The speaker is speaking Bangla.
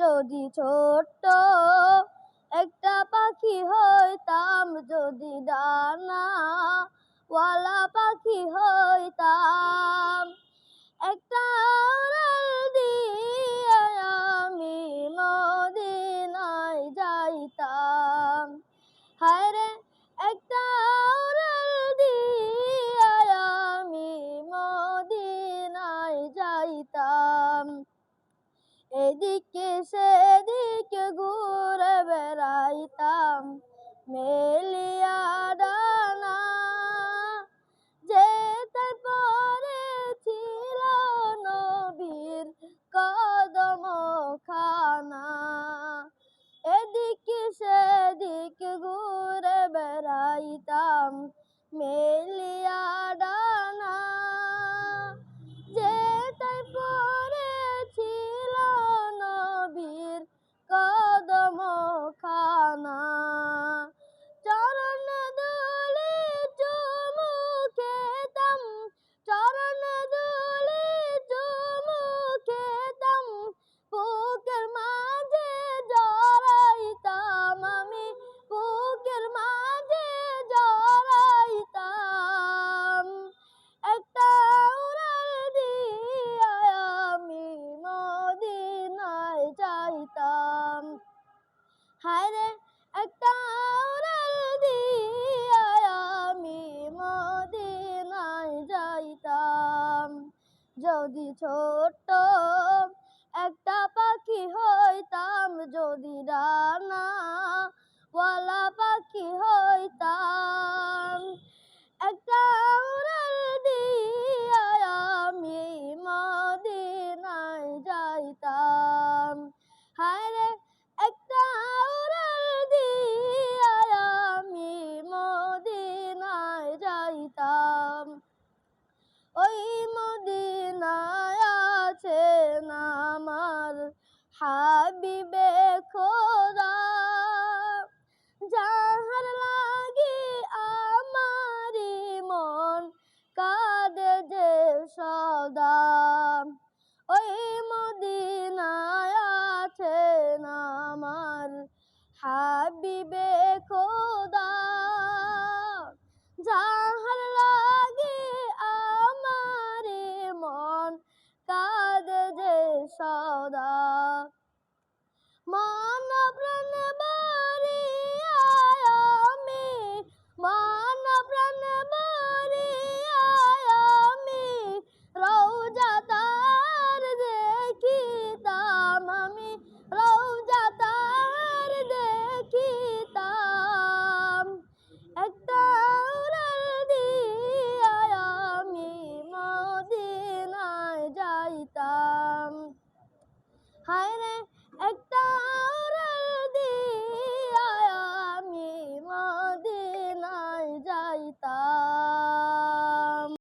যদি ছোট্ট একটা পাখি হইতাম যদি ডানা ওয়ালা পাখি হইতাম। এদিকে সেদিকে ঘুরে বেড়াইতাম, মেলিয়া ডানা। যে পরে ছিল নবীর কদম খানা এদিকে সেদিকে ঘুরে বেড়াইতাম, মেলিয়া ছোট্ট একটা পাখি হইতাম যদি রানা ওয়ালা পাখি হইতাম হাবিবে খোদা জাহার